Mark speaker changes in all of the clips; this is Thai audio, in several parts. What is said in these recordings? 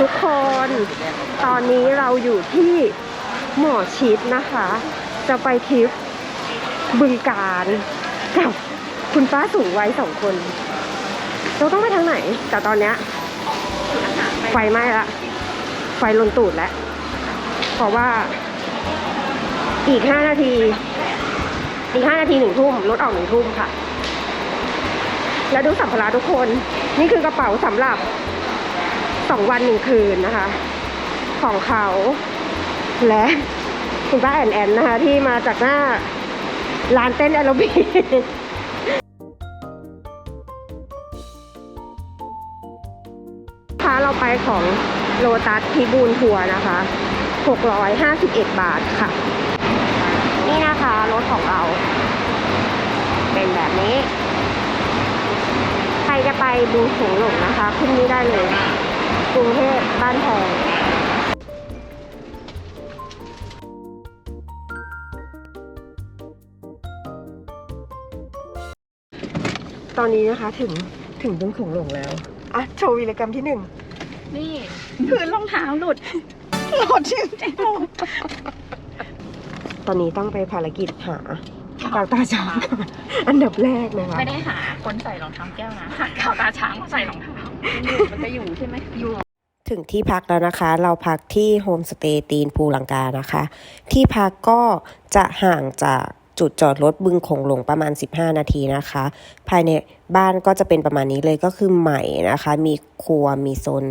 Speaker 1: ทุกคนตอนนี้เราอยู่ที่หมอชิดนะคะ จะไปทริปบึงการกับคุณป้าสูงวัยสองคน เราต้องไปทางไหน แต่ตอนเนี้ยไฟไหม้ละไฟลนตูดแล้ว เพราะว่าอีกห้านาที อีกห้านาทีหนึ่งทุ่มรถออกหนึ่งทุ่มค่ะ แล้วดูสัมภาระทุกคน นี่คือกระเป๋าสำหรับ สองวันหนึ่งคืนนะคะ ของเขาและคุณป้าแอนแอนนะคะ ที่มาจากหน้าร้านเต้นแอโรบิกพาเราไปของโลตัสพิบูลทัวร์นะคะ 651 บาทค่ะ นี่นะคะ รถของเรา เป็นแบบนี้ ใครจะไปดูสงหลงนะคะ ขึ้นนี้ได้เลย กรุงเทพบ้านแพงตอนนี้นะคะถึงถึงบึงโขงหลงแล้ว อะ โชว์วีรกรรมที่หนึ่ง
Speaker 2: นี่ คือรองเท้าหลุด หลุดจริงๆหลุด
Speaker 1: ตอนนี้ต้องไปภารกิจหาดาวตาช้างก่อนอันดับแรกนะคะ
Speaker 2: ไม่ได้หาคนใส่รองเท้าแก้วนะหาข่าวตาช้างมาใส่รองเท้ามันจะอยู่ใช่ไหมอยู่
Speaker 1: ถึงที่พักแล้วนะคะ เราพักที่โฮมสเตย์ตีนภูลังกานะคะ ที่พักก็จะห่างจากจุดจอดรถบึงโขงหลงประมาณ 15 นาทีนะคะ ภายในบ้านก็จะเป็นประมาณนี้เลยก็คือใหม่นะคะ มีครัวมีโซน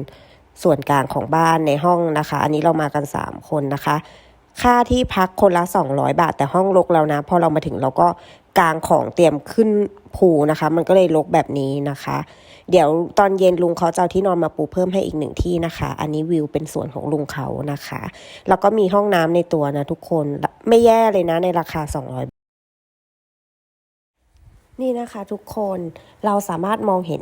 Speaker 1: ส่วนกลางของบ้านในห้องนะคะ อันนี้เรามากัน 3 คนนะคะ ค่าที่พักคนละ 200 บาท แต่ห้องรกแล้วนะ พอเรามาถึงเราก็กางของเตรียมขึ้นภูนะคะ มันก็เลยรกแบบนี้นะคะ เดี๋ยวตอนเย็นลุงเขาจะเอาที่นอนมาปูเพิ่มให้อีกหนึ่งที่นะคะ อันนี้วิวเป็นส่วนของลุงเขานะคะ แล้วก็มีห้องน้ำในตัวนะทุกคนไม่แย่เลยนะในราคา 200นี่นะคะทุกคนเราสามารถมองเห็น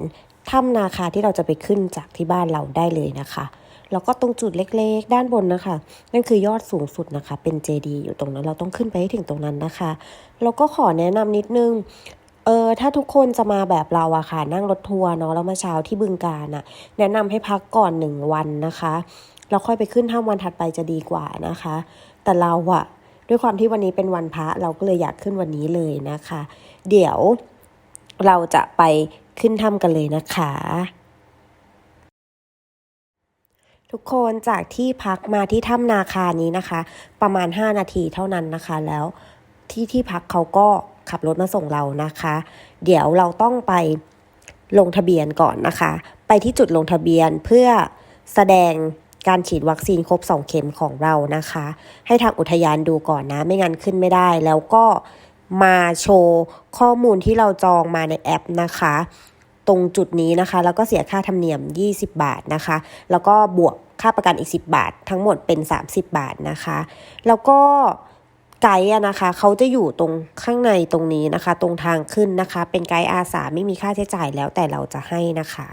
Speaker 1: ถ้ำนาคาที่เราจะไปขึ้นจากที่บ้านเราได้เลยนะคะ แล้วก็ตรงจุดเล็กๆ ด้านบนนะคะ นั่นคือยอดสูงสุดนะคะ เป็นเจดีย์อยู่ตรงนั้นเราต้องขึ้นไปให้ถึงตรงนั้นนะคะ แล้วก็ขอแนะนำนิดนึง ออถ้าทุกคนจะมาแบบเราอะค่ะ นั่งรถทัวร์เนาะแล้วมาเช้าที่บึงการอะแนะนำให้พักก่อนหนึ่งวันนะคะแล้วค่อยไปขึ้นถ้ำวันถัดไปจะดีกว่านะคะ แต่เราอะด้วยความที่วันนี้เป็นวันพระเราก็เลยอยากขึ้นวันนี้เลยนะคะ เดี๋ยวเราจะไปขึ้นถ้ำกันเลยนะคะ ทุกคนจากที่พักมาที่ถ้ำนาคานี้นะคะ ประมาณ 5 นาทีเท่านั้นนะคะ แล้วที่ที่พักเขาก็ ขับรถมาส่งเรานะคะ เดี๋ยวเราต้องไปลงทะเบียนก่อนนะคะ ไปที่จุดลงทะเบียนเพื่อแสดงการฉีดวัคซีนครบ 2 เข็มของเรานะคะ ให้ทางอุทยานดูก่อนนะ ไม่งั้นขึ้นไม่ได้ แล้วก็มาโชว์ข้อมูลที่เราจองมาในแอปนะคะ ตรงจุดนี้นะคะ แล้วก็เสียค่าธรรมเนียม 20 บาทนะคะ แล้วก็บวกค่าประกันอีก 10 บาท ทั้งหมดเป็น 30 บาทนะคะ แล้วก็ ไกด์นะคะเขาจะอยู่ตรงข้างในตรงนี้นะคะ ตรงทางขึ้นนะคะ เป็นไกด์อาสาไม่มีค่าใช้จ่ายแล้วแต่เราจะให้นะคะ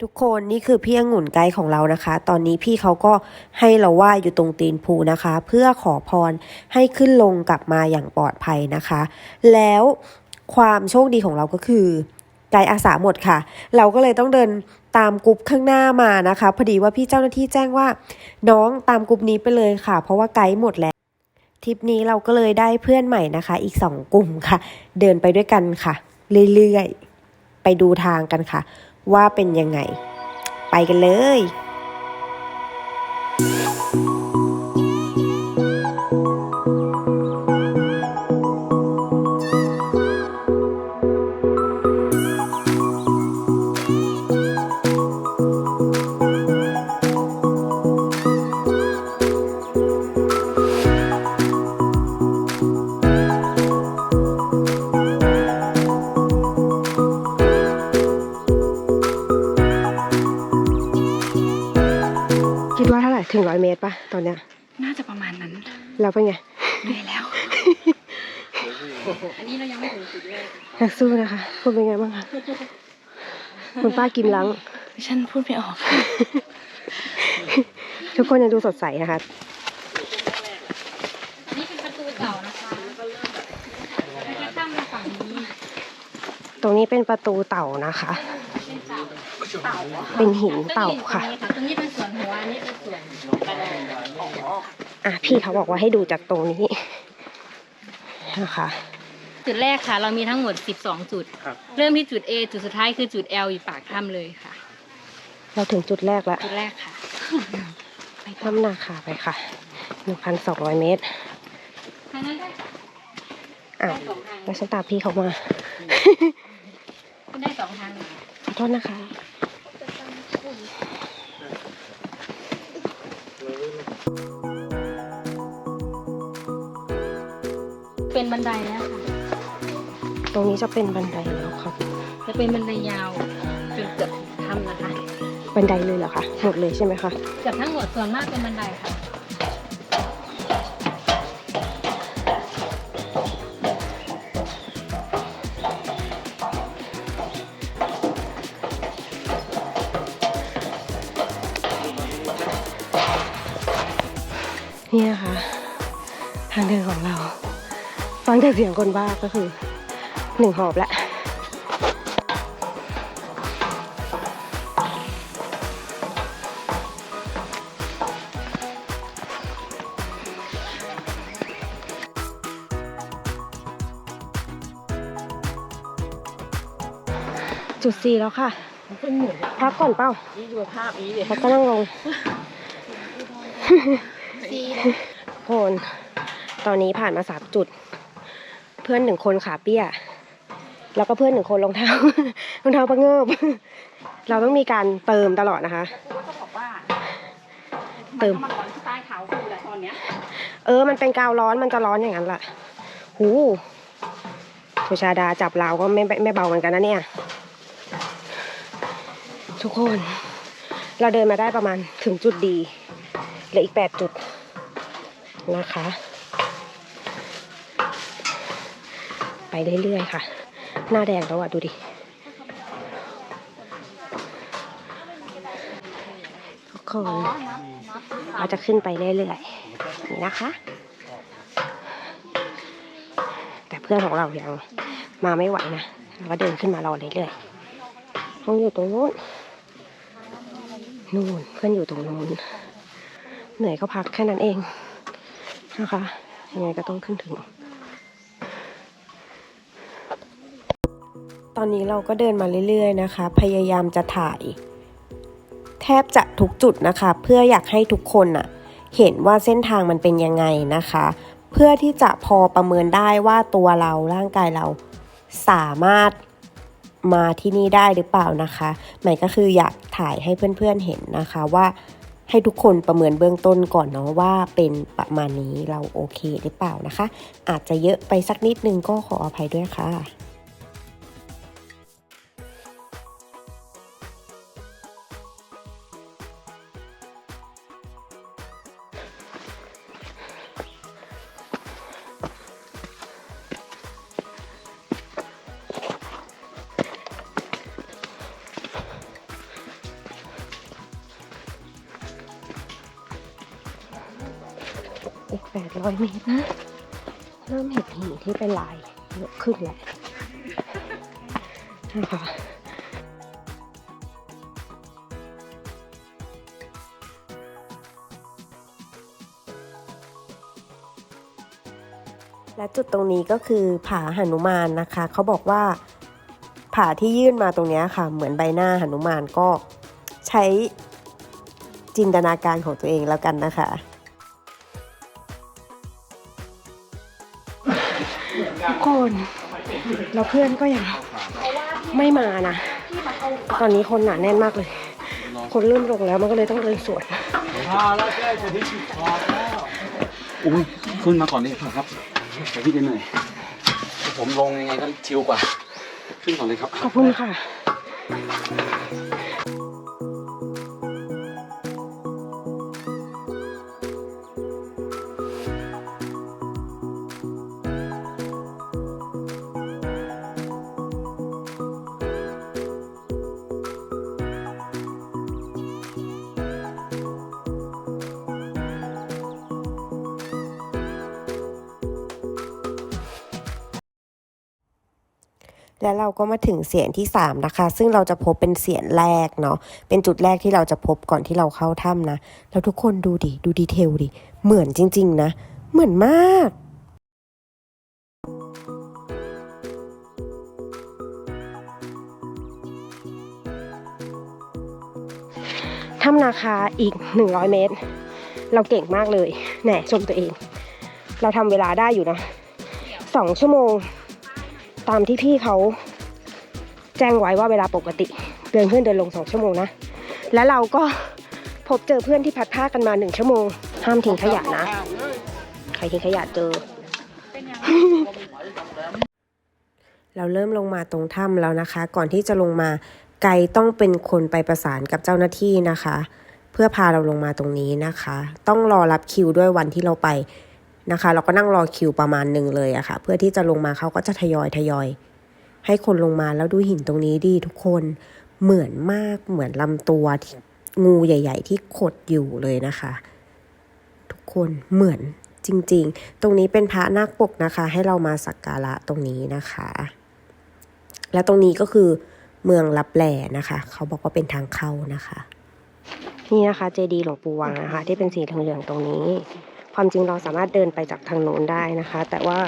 Speaker 1: ทุกคนนี่คือพี่องุ่นไกด์ของเรานะคะ ตอนนี้พี่เขาก็ให้เราว่าอยู่ตรงตีนภูนะคะ เพื่อขอพรให้ขึ้นลงกลับมาอย่างปลอดภัยนะคะ แล้วความโชคดีของเราก็คือไกด์อาสาหมดค่ะ เราก็เลยต้องเดินตามกรุ๊ปข้างหน้ามานะคะ พอดีว่าพี่เจ้าหน้าที่แจ้งว่า น้องตามกรุ๊ปนี้ไปเลยค่ะ เพราะว่าไกด์หมดแล้ว ทริปนี้เราก็เลยได้เพื่อนใหม่นะคะ อีกสองกลุ่มค่ะ เดินไปด้วยกันค่ะ เรื่อยๆ ไปดูทางกันค่ะ ว่าเป็นยังไง ไปกันเลย ปะตอนเนี้ย
Speaker 2: น่าจะประมาณนั้น
Speaker 1: แล้วเป็นไง
Speaker 2: เหนื่อยแล้ว อันนี้เรายังไม่ถึงจุดแรก
Speaker 1: นักสู้นะคะ คุณเป็นไงบ้างคะคุณป้ากิมลัง
Speaker 2: ฉันพูดไม่ออก
Speaker 1: ทุกคนยังดูสดใสนะคะ
Speaker 2: อันนี้เป็นประตูเก่านะคะแล้วก็ตั้งมาฝั่งนี้
Speaker 1: ตรงนี้เป็นประตูเต่านะคะ
Speaker 2: เป็นเก่าเต่า
Speaker 1: เป็นหินเต่าค่ะ
Speaker 2: ตรงนี้เป็นส่วนหัวอันนี้เป็นส่วนกระดอง อ๋อ
Speaker 1: อะพี่เขาบอกว่าให้ดูจากตรงนี้นะคะ
Speaker 2: จุดแรกค่ะ เรามีทั้งหมด 12 จุด
Speaker 3: ครับ
Speaker 2: เริ่มที่จุด A จุดสุดท้ายคือจุด L อยู่ปากถ้ำเลยค่ะ
Speaker 1: เราถึงจุดแรกแล้ว
Speaker 2: จุดแรกค่ะ
Speaker 1: ถ้ำนาคาไปค่ะหนึ่งพันสองร้อยเมตร
Speaker 2: ทางนั้นได้
Speaker 1: อ้าว
Speaker 2: ได้สองทาง
Speaker 1: แล้วฉันตามพี่เขามา
Speaker 2: ขึ้นได้สองทาง
Speaker 1: ขอโทษนะคะ
Speaker 2: เป็นบันไดแล้วค่ะ
Speaker 1: ตรงนี้จะเป็นบันไดแล้วครับ
Speaker 2: จะเป็นบันไดยาวจนเกือบถึงถ้ำนะคะ
Speaker 1: บันไดเลยเหรอคะหมดเลยใช่ไหมคะ
Speaker 2: เกือบทั้งหมดส่วนมากเป็นบันไดค่ะ
Speaker 1: นี่นะคะ ทางเดินของเรา ฟังจากเสียงคนบ้าก็คือหนึ่งหอบละจุดสี่แล้วค่ะ พักก่อนเป้า
Speaker 2: นี่ดูภาพนี้เลย
Speaker 1: พักก็นั่งลง
Speaker 2: ซี
Speaker 1: โคนตอนนี้ผ่านมาสามจุด เพื่อนหนึ่งคนขาเปี้ย แล้วก็เพื่อนหนึ่งคนรองเท้ารองเท้าประเงิบ เราต้องมีการเติมตลอดนะคะ
Speaker 2: กูก็บอกว่า
Speaker 1: เติม
Speaker 2: มันร้อนที่ใต้เท้ากูแหละตอนเนี้ย
Speaker 1: เออ มันเป็นกาวร้อนมันจะร้อนอย่างนั้นแหละหูสุชาดาจับเราวก็ไม่ไม่เบาเหมือนกันนะเนี่ย ทุกคน เราเดินมาได้ประมาณถึงจุดดีเหลืออีกแปดจุดนะคะ ไปเรื่อยๆค่ะ หน้าแดงแล้วอะ ดูดิทุกคนเราจะขึ้นไปเรื่อยๆนี่นะคะ แต่เพื่อนของเรายังมาไม่ไหวนะเราก็เดินขึ้นมารอเรื่อยๆห้องอยู่ตรงนู้นนู่นเพื่อนอยู่ตรงนู้นเหนื่อยก็พักแค่นั้นเองนะคะยังไงก็ต้องขึ้นถึง นี้เราก็เดินมาเรื่อยๆนะคะ พยายามจะถ่าย แทบจะทุกจุดนะคะ เพื่ออยากให้ทุกคนน่ะเห็นว่าเส้นทางมันเป็นยังไงนะคะ เพื่อที่จะพอประเมินได้ว่าตัวเราร่างกายเราสามารถมาที่นี่ได้หรือเปล่านะคะหมายก็คืออยากถ่ายให้เพื่อนๆเห็นนะคะว่าให้ทุกคนประเมินเบื้องต้นก่อนเนาะว่าเป็นประมาณนี้เราโอเคหรือเปล่านะคะ อาจจะเยอะไปสักนิดนึงก็ขออภัยด้วยค่ะ อยเมตรนะเริ่มเห็นหินที่เป็นลายเยอะขึ้นแล้วนะคะและจุดตรงนี้ก็คือผาหนุมานนะคะ เขาบอกว่าผาที่ยื่นมาตรงนี้ค่ะ เหมือนใบหน้าหนุมานก็ใช้จินตนาการของตัวเองแล้วกันนะคะ คนแล้วเพื่อนก็ยังไม่มานะ ตอนนี้คนหนาแน่นมากเลย คนเริ่มลงแล้วมันก็เลยต้องเดินสวน
Speaker 3: อุ้ยขึ้นมาก่อนดีกว่าครับเดี๋ยวพี่จะเหนื่อยผมลงยังไงก็ชิวกว่า ขึ้นก่อนเลยครับ
Speaker 1: ขอบคุณค่ะ แล้วเราก็มาถึงเสียงที่ 3 นะคะ ซึ่งเราจะพบเป็นเสียงแรกเนาะเป็นจุดแรกที่เราจะพบก่อนที่เราเข้าถ้ำนะ แล้วทุกคนดูดิดูดีเทลดิ เหมือนจริง ๆ นะ เหมือนมากถ้ำนาคาอีก 100 เมตร เราเก่งมากเลยแหน่ชมตัวเอง เราทำเวลาได้อยู่นะสองชั่วโมง ตามที่พี่เขาแจ้งไว้ว่าเวลาปกติ เดินขึ้นเดินลงสองชั่วโมงนะ แล้วเราก็พบเจอเพื่อนที่พัดผ้ากันมาหนึ่งชั่วโมง ห้ามทิ้งขยะนะ ใครทิ้งขยะเจอ เราเริ่มลงมาตรงถ้ำแล้วนะคะ ก่อนที่จะลงมาไกด์ต้องเป็นคนไปประสานกับเจ้าหน้าที่นะคะ เพื่อพาเราลงมาตรงนี้นะคะ ต้องรอรับคิวด้วยวันที่เราไป นะคะ เราก็นั่งรอคิวประมาณหนึ่งเลยอะค่ะ เพื่อที่จะลงมาเขาก็จะทยอยทยอย ให้คนลงมาแล้วดูหินตรงนี้ดีทุกคนเหมือนมากเหมือนลำตัวที่งูใหญ่ ๆ ที่ขดอยู่เลยนะคะ ทุกคนเหมือนจริง ๆ ตรงนี้เป็นพระนาคปกนะคะ ให้เรามาสักการะตรงนี้นะคะ และตรงนี้ก็คือเมืองลับแลนะคะ เขาบอกว่าเป็นทางเข้านะคะ นี่นะคะ เจดีหลวงปู่วังนะคะ ที่เป็นสีเหลืองๆตรงนี้ ความจริงเราสามารถเดินไปจากทางโน้นได้นะคะ แต่ว่า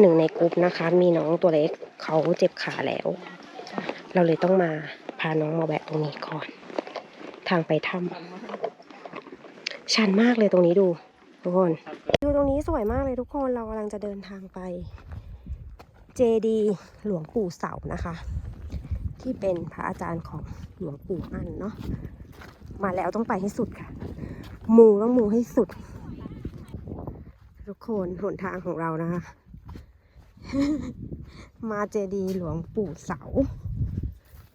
Speaker 1: หนึ่งในกรุ๊ปนะคะ มีน้องตัวเล็กเขาเจ็บขาแล้ว เราเลยต้องมาพาน้องมาแวะตรงนี้ก่อน ทางไปถ้ำชันมากเลยตรงนี้ดู ทุกคน ดูตรงนี้สวยมากเลยทุกคนเรากำลังจะเดินทางไปเจดีหลวงปู่เสานะคะ ที่เป็นพระอาจารย์ของหลวงปู่อั้นเนาะมาแล้วต้องไปให้สุดค่ะ มูต้องมูให้สุด คนหนทางของเรานะคะ มาเจดีหลวงปู่เสา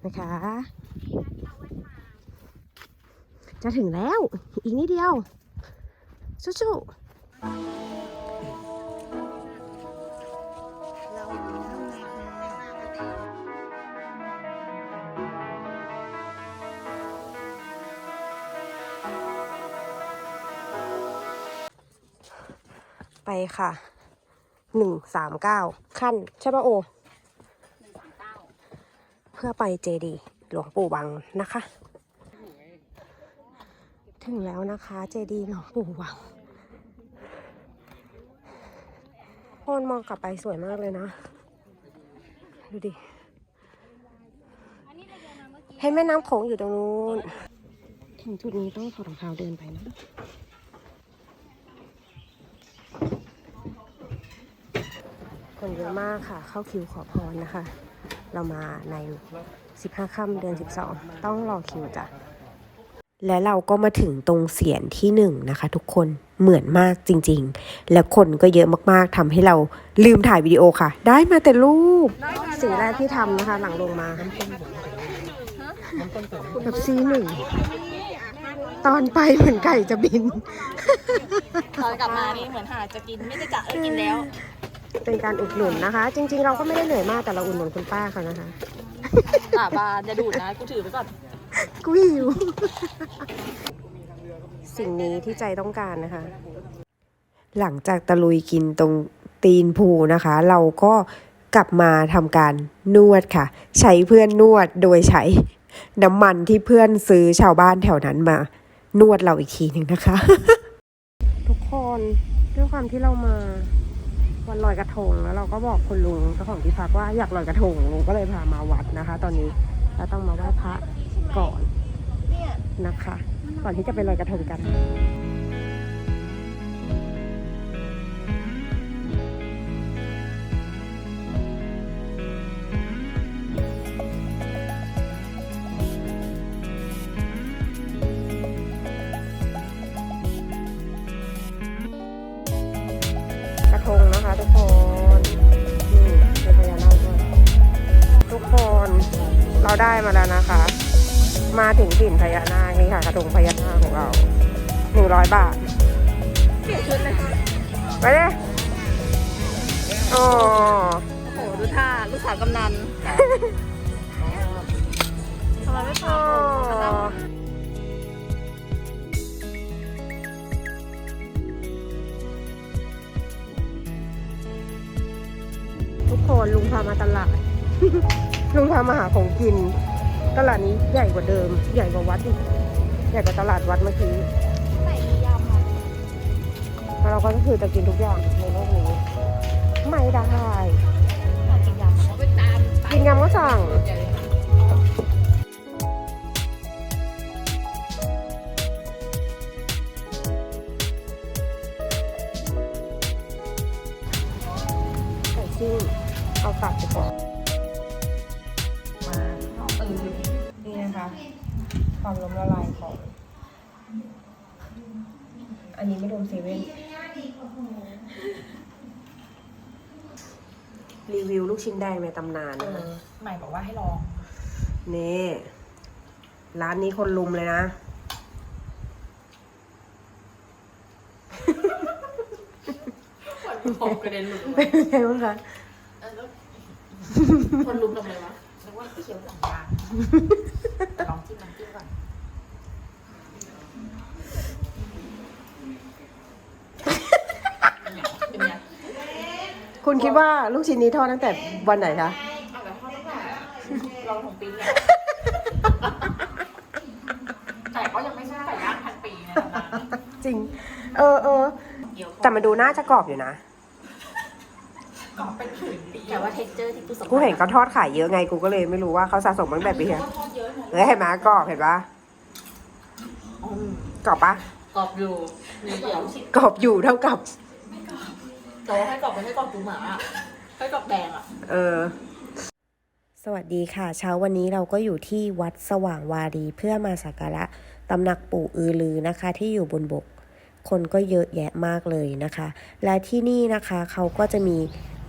Speaker 1: นะคะ จะถึงแล้ว อีกนิดเดียวสู้ๆ ค่ะหนึ่งสามเก้าขั้นใช่ปะโอเพื่อไปเจดีย์หลวงปู่วังนะคะ ถึงแล้วนะคะเจดีย์หลวงปู่วังโคนมองกลับไปสวยมากเลยนะ ดูดิเห็นแม่น้ำโขงอยู่ตรงนู้น ถึงจุดนี้ต้องถอดรองเท้าเดินไปนะ คนเยอะมากค่ะ เข้าคิวขอพรนะคะ เรามาใน 15ค่ำเดือน 12 ต้องรอคิวจ้ะและเราก็มาถึงตรงเสียนที่หนึ่งนะคะ ทุกคนเหมือนมากจริง ๆ และคนก็เยอะมากๆทำให้เราลืมถ่ายวิดีโอค่ะ ได้มาแต่รูปสิ่งแรกที่ทำนะคะ หลังลงมาแบบซีหนึ่งตอนไปเหมือนไก่จะบิน
Speaker 2: ตอนกลับมานี่เหมือนหาจะกินไม่ได้จะได้กินแล้ว
Speaker 1: เป็นการอุดหนุนนะคะ จริง ๆ เราก็ไม่ได้เหนื่อยมากแต่เราอุดหนุนคุณป้าเขานะคะ
Speaker 2: สาบานจะดูดนะ กูถือไปก่อน
Speaker 1: กูหิว สิ่งนี้ที่ใจต้องการนะคะ หลังจากตะลุยกินตรงตีนภูนะคะ เราก็กลับมาทำการนวดค่ะ ใช้เพื่อนนวดโดยใช้น้ำมันที่เพื่อนซื้อชาวบ้านแถวนั้นมา นวดเราอีกทีหนึ่งนะคะ ทุกคนด้วยความที่เรามา วันลอยกระทงแล้วเราก็บอกคุณลุงเจ้าของที่พักว่าอยากลอยกระทงลุงก็เลยพามาวัดนะคะ ตอนนี้เราต้องมาไหว้พระก่อนนะคะ ก่อนที่จะไปลอยกระทงกัน ได้มาแล้วนะคะ มาถึงถิ่นพญานาคนี่ค่ะกระทงพญานาคของเราหนึ่งร้อยบาท
Speaker 2: เปลี่ยนชุดเลย
Speaker 1: ไปเลยโอ้
Speaker 2: โอ้โหดูท่าลูกสาวกำนันทำไมไม่พา
Speaker 1: โอ้
Speaker 2: ผม
Speaker 1: ทุกคนลุงพามาตลาด ลุงพามาหาของกิน ตลาดนี้ใหญ่กว่าเดิม ใหญ่กว่าวัดอีกใหญ่กว่าตลาดวัดเมื่อกี้
Speaker 2: ใส่มียำอะ
Speaker 1: เราก็คือจะกินทุกอย่างในโลกนี้ไม่ได้
Speaker 2: กินยำเขาไปตาม
Speaker 1: กินยำก็สั่งไก่ซิ่งเอาตัดไปก่อน ความล้มละลายของ อันนี้ไม่รวมเซเว่นรีวิวลูกชิ้นแดงในตำนาน
Speaker 2: เอ
Speaker 1: นะคะ
Speaker 2: อใหม่บอกว่าให้ลอง
Speaker 1: นี่ ร้านนี้คนลุมเลยนะ
Speaker 2: ผมกระเด็นหลุด
Speaker 1: เป็นไงบ้างคะ
Speaker 2: คนลุมทำไมวะนึกว่าเคี้ยวหนังยางลองจิ้มน้ำจิ้มก่อนเป็นไง
Speaker 1: คุณคิดว่าลูกชิ้นนี้ทอดตั้งแต่วันไหนคะ
Speaker 2: เอาแบบทอดตั้งแต่ลองของปีเนี่ยแต่ก็ยังไม่ใช่ไก่ย่างพันปีนะตำนาน
Speaker 1: จริง เออเออ
Speaker 2: เดี๋ยว
Speaker 1: แต่มาดูน่าจะกรอบอยู่นะ
Speaker 2: ก็เป็นผืนปีแต่ว่าเท็กเจอร์ที่กูสัมผัส
Speaker 1: กูเห็นเขาทอดขายเยอะไงกูก็เลยไม่รู้ว่าเขาสะสมตั้งแต่ปีที่
Speaker 2: ก็ทอดเยอะนะ
Speaker 1: เฮ้ยเห็นไหมกรอบเห็นปะ
Speaker 2: อืม
Speaker 1: กรอบปะ
Speaker 2: กรอบอยู่เนื้อเดียว
Speaker 1: กรอบอยู่เท่ากับ
Speaker 2: แต่ว่าให้กรอบเป็นให้กรอบดูหมาอะให้กรอบแดงอะ
Speaker 1: เออ สวัสดีค่ะ เช้าวันนี้เราก็อยู่ที่วัดสว่างวารีเพื่อมาสักการะตำหนักปู่อือลือนะคะ ที่อยู่บนบก คนก็เยอะแยะมากเลยนะคะ และที่นี่นะคะเขาก็จะมี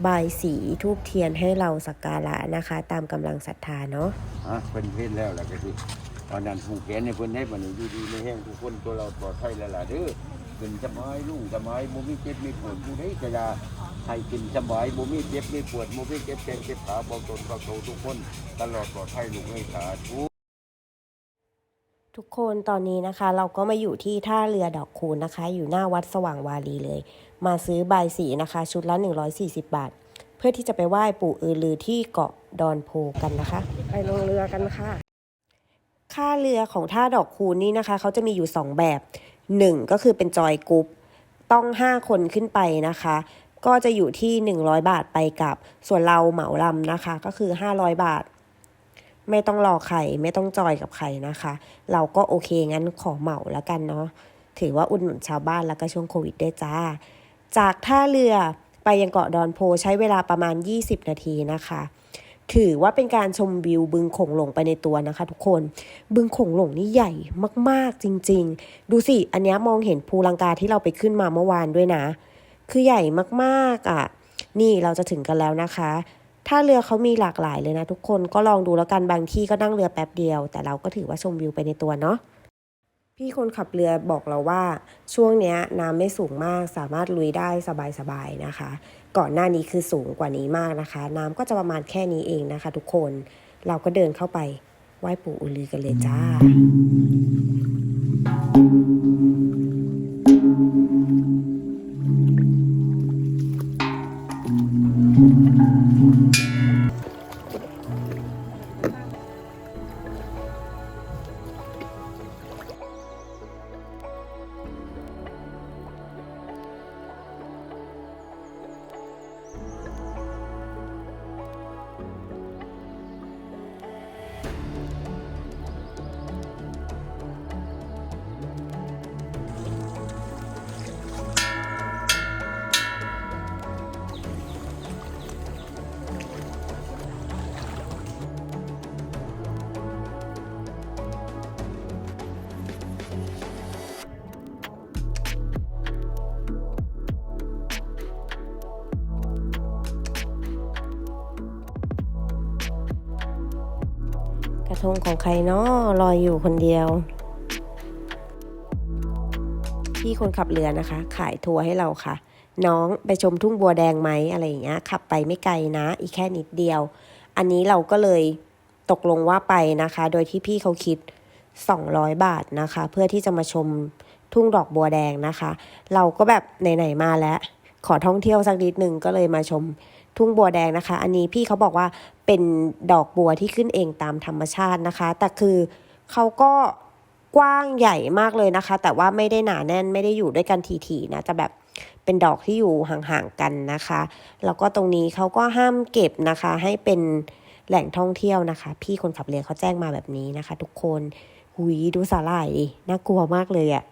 Speaker 1: บายสีทูบเทียนให้เราสักการะนะคะ ตามกำลังศรัทธาเนาะ
Speaker 4: ฮะเป็นเพื่อนแล้วล่ะก็สิตอนนั้นผูกแขนในเพิ่นให้บัดนี้อยู่ดีไม่แห้งทุกคนตัวเราปลอดภัยแล้วล่ะเด้อ กินสบายลุงสบายบ่มีเจ็บมีปวดผู้ใดก็อย่าให้กินสบายบ่มีเจ็บมีปวดบ่มีเจ็บแขนเจ็บขาบ่ตนก็โตทุกคน ตลอดปลอดภัยลูกเอ้ยสาธุ
Speaker 1: ทุกคนตอนนี้นะคะ เราก็มาอยู่ที่ท่าเรือดอกคูณนะคะ อยู่หน้าวัดสว่างวารีเลย มาซื้อบายสีนะคะ ชุดละ 140 บาท เพื่อที่จะไปไหว้ปู่อือลือที่เกาะดอนโพกันนะคะ ไปลงเรือกันค่ะ ค่าเรือของท่าดอกคูณนี่นะคะ เขาจะมีอยู่ 2 แบบ 1 ก็คือเป็นจอยกรุ๊ปต้อง 5 คนขึ้นไปนะคะ ก็จะอยู่ที่ 100 บาทไปกับ ส่วนเราเหมาลำนะคะ ก็คือ 500 บาท ไม่ต้องรอใครไม่ต้องจอยกับใครนะคะ เราก็โอเคงั้นขอเหมาแล้วกันเนาะถือว่าอุดหนุนชาวบ้านแล้วก็ช่วงโควิดด้วยจ้า จากท่าเรือไปยังเกาะดอนโพใช้เวลาประมาณ 20 นาทีนะคะ ถือว่าเป็นการชมวิวบึงโขงหลงไปในตัวนะคะทุกคน บึงโขงหลงนี่ใหญ่มากๆจริง ๆ ดูสิ อันนี้มองเห็นภูลังกาที่เราไปขึ้นมาเมื่อวานด้วยนะ คือใหญ่มากๆอะ นี่เราจะถึงกันแล้วนะคะ ถ้าเรือเขามีหลากหลายเลยนะทุกคนก็ลองดูแล้วกันบางที่ก็นั่งเรือแป๊บเดียว แต่เราก็ถือว่าชมวิวไปในตัวเนาะ พี่คนขับเรือบอกเราว่าช่วงนี้น้ำไม่สูงมากสามารถลุยได้สบายๆนะคะ ก่อนหน้านี้คือสูงกว่านี้มากนะคะ น้ำก็จะประมาณแค่นี้เองนะคะ ทุกคนเราก็เดินเข้าไปไหว้ปู่อุลือกันเลยจ้า งของใครเนาะลอยอยู่คนเดียว พี่คนขับเรือนะคะ ขายทัวร์ให้เราค่ะ น้องไปชมทุ่งบัวแดงไหมอะไรอย่างเงี้ย ขับไปไม่ไกลนะ อีกแค่นิดเดียว อันนี้เราก็เลยตกลงว่าไปนะคะ โดยที่พี่เขาคิด 200 บาทนะคะ เพื่อที่จะมาชมทุ่งดอกบัวแดงนะคะ เราก็แบบไหนๆมาแล้ว ขอท่องเที่ยวสักนิดนึงก็เลยมาชม ทุ่งบัวแดงนะคะ อันนี้พี่เขาบอกว่าเป็นดอกบัวที่ขึ้นเองตามธรรมชาตินะคะ แต่คือเขาก็กว้างใหญ่มากเลยนะคะ แต่ว่าไม่ได้หนาแน่นไม่ได้อยู่ด้วยกันทีๆนะจะแบบเป็นดอกที่อยู่ห่างๆกันนะคะ แล้วก็ตรงนี้เขาก็ห้ามเก็บนะคะ ให้เป็นแหล่งท่องเที่ยวนะคะ พี่คนขับเรือเขาแจ้งมาแบบนี้นะคะ ทุกคนหุยดูสาหร่ายดิน่ากลัวมากเลยอะ่ะ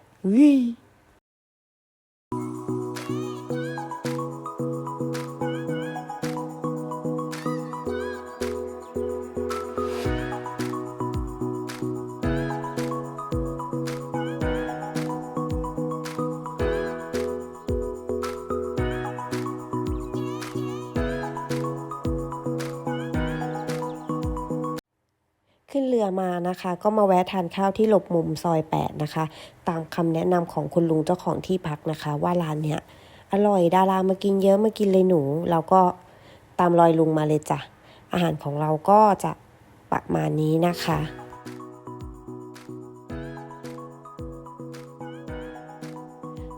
Speaker 1: ขึ้นเรือมานะคะ ก็มาแวะทานข้าวที่หลบมุมซอย 8 นะคะ ตามคำแนะนำของคุณลุงเจ้าของที่พักนะคะ ว่าร้านเนี้ยอร่อยดารามากินเยอะมากินเลยหนู เราก็ตามรอยลุงมาเลยจ้ะ อาหารของเราก็จะประมาณนี้นะคะ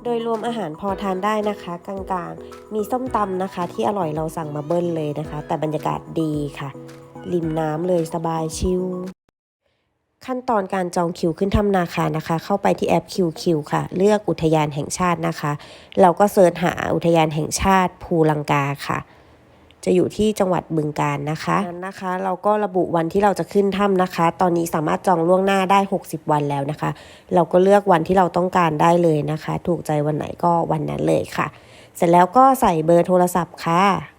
Speaker 1: โดยรวมอาหารพอทานได้นะคะ กลางๆ มีส้มตำนะคะ ที่อร่อยเราสั่งมาเบิ้ลเลยนะคะ แต่บรรยากาศดีค่ะ ริมน้ำเลยสบายชิลขั้นตอนการจองคิวขึ้นถ้ำนาคานะคะ เข้าไปที่แอป QQ ค่ะ เลือกอุทยานแห่งชาตินะคะ เราก็เสิร์ชหาอุทยานแห่งชาติภูลังกาค่ะ จะอยู่ที่จังหวัดบึงการนะคะนั้นนะคะ เราก็ระบุวันที่เราจะขึ้นถ้ำนะคะ ตอนนี้สามารถจองล่วงหน้าได้ 60 วันแล้วนะคะ เราก็เลือกวันที่เราต้องการได้เลยนะคะ ถูกใจวันไหนก็วันนั้นเลยค่ะ เสร็จแล้วก็ใส่เบอร์โทรศัพท์ค่ะ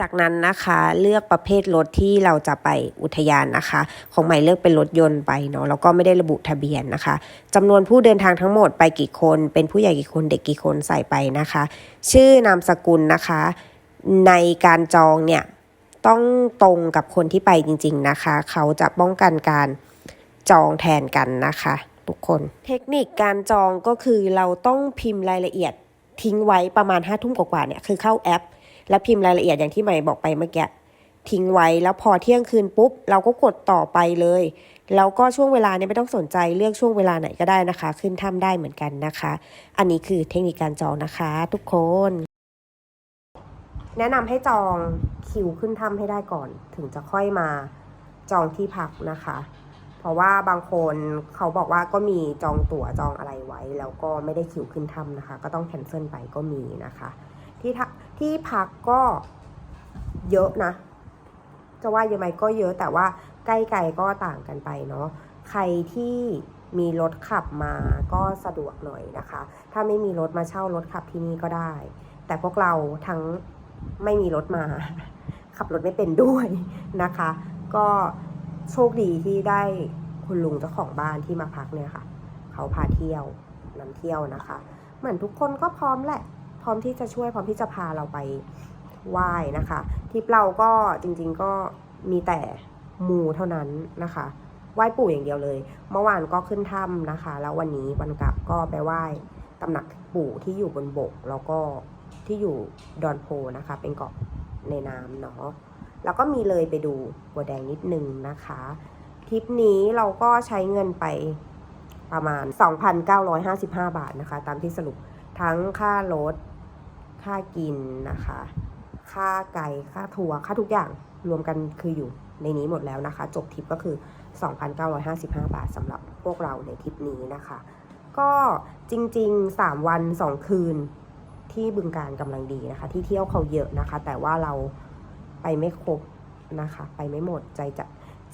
Speaker 1: จากนั้นนะคะเลือกประเภทรถที่เราจะไปอุทยานนะคะ ของใหม่เลือกเป็นรถยนต์ไปเนาะแล้วก็ไม่ได้ระบุทะเบียนนะคะจำนวนผู้เดินทางทั้งหมดไปกี่คน เป็นผู้ใหญ่กี่คนเด็กกี่คนใส่ไปนะคะ ชื่อนามสกุลนะคะ ในการจองเนี่ยต้องตรงกับคนที่ไปจริง ๆนะคะ เขาจะป้องกันการจองแทนกันนะคะ ทุกคนเทคนิคการจองก็คือเราต้องพิมพ์รายละเอียดทิ้งไว้ประมาณห้าทุ่มกว่าๆเนี่ยคือเข้าแอป แล้วพิมพ์รายละเอียดอย่างที่ใหม่บอกไปเมื่อกี้ทิ้งไว้แล้วพอเที่ยงคืนปุ๊บ เราก็กดต่อไปเลยแล้วก็ช่วงเวลาเนี่ยไม่ต้องสนใจเลือกช่วงเวลาไหนก็ได้นะคะ ขึ้นถ้ำได้เหมือนกันนะคะ อันนี้คือเทคนิคการจองนะคะ ทุกคน แนะนำให้จองคิวขึ้นถ้ำให้ได้ก่อน ถึงจะค่อยมาจองที่พักนะคะ เพราะว่าบางคนเขาบอกว่าก็มีจองตั๋วจองอะไรไว้ แล้วก็ไม่ได้คิวขึ้นถ้ำนะคะ ก็ต้องแคนเซิลไปก็มีนะคะ ที่ ที่พักก็เยอะนะ จะว่าเยอะไหมก็เยอะแต่ว่าใกล้ไกลก็ต่างกันไปเนาะใครที่มีรถขับมาก็สะดวกหน่อยนะคะ ถ้าไม่มีรถมาเช่ารถขับที่นี่ก็ได้ แต่พวกเราทั้งไม่มีรถมา ขับรถไม่เป็นด้วยนะคะ ก็โชคดีที่ได้คุณลุงเจ้าของบ้านที่มาพักเนี่ยค่ะ เขาพาเที่ยวนำเที่ยวนะคะ เหมือนทุกคนก็พร้อมแหละ พร้อมที่จะช่วยพร้อมที่จะพาเราไปไหว้นะคะ ทิปเราก็จริงๆก็มีแต่มูเท่านั้นนะคะไหว้ปู่อย่างเดียวเลย เมื่อวานก็ขึ้นถ้ำนะคะ แล้ววันนี้วันกลับก็ไปไหว้ตำหนักปู่ที่อยู่บนบก แล้วก็ที่อยู่ดอนโพนะคะ เป็นเกาะในน้ำเนาะแล้วก็มีเลยไปดูบัวแดงนิดนึงนะคะทริปนี้เราก็ใช้เงินไปประมาณ 2,955 บาทนะคะ ตามที่สรุปทั้งค่ารถ ค่ากินนะคะ ค่าไก่ค่าทัวร์ค่าทุกอย่างรวมกันคืออยู่ในนี้หมดแล้วนะคะ จบทริปก็คือ 2,955 บาทสำหรับพวกเราในทริปนี้นะคะ ก็จริง ๆ 3 วัน 2 คืนที่บึงการกำลังดีนะคะ ที่เที่ยวเขาเยอะนะคะ แต่ว่าเราไปไม่ครบนะคะ ไปไม่หมดใจจะ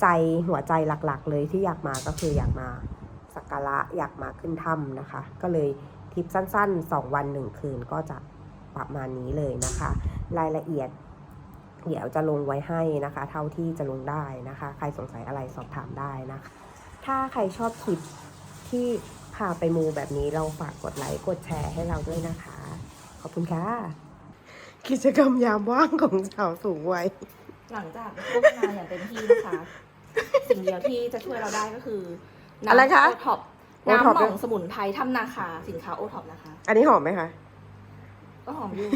Speaker 1: ใจหัวใจหลักๆ เลยที่อยากมาก็คืออยากมาสักการะอยากมาขึ้นถ้ำนะคะ ก็เลยทริปสั้นๆ 2 วัน 1 คืนก็จะ ประมาณนี้เลยนะคะ รายละเอียด เดี๋ยวจะลงไว้ให้นะคะ เท่าที่จะลงได้นะคะ ใครสงสัยอะไรสอบถามได้นะคะ ถ้าใครชอบคลิปที่พาไปมูแบบนี้เราฝากกดไลค์กดแชร์ให้เราด้วยนะคะ ขอบคุณค่ะ กิจกรรมยามว่างของสาวสูงวัย
Speaker 2: หลังจากโฆษณาอย่างเต็มที่นะคะ สิ่งเดียวที่จะช่วยเราได้ก็คือ
Speaker 1: อะไรคะ
Speaker 2: โอท็อป
Speaker 1: โอท็อป
Speaker 2: น้ำหม่องสมุนไพรถ้ำนาคาสินค้าโอท็อปนะคะ
Speaker 1: อันนี้หอมไหมคะ
Speaker 2: ก็หอมอยู่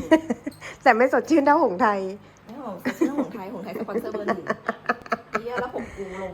Speaker 1: แต่ไม่สดชื่นเท่าหงไทย
Speaker 2: ไม่หอมซื้อหงไทยหงไทยสปอนเซอร์เบอร์หนึ่งเยี่ยแล้วผมกูลง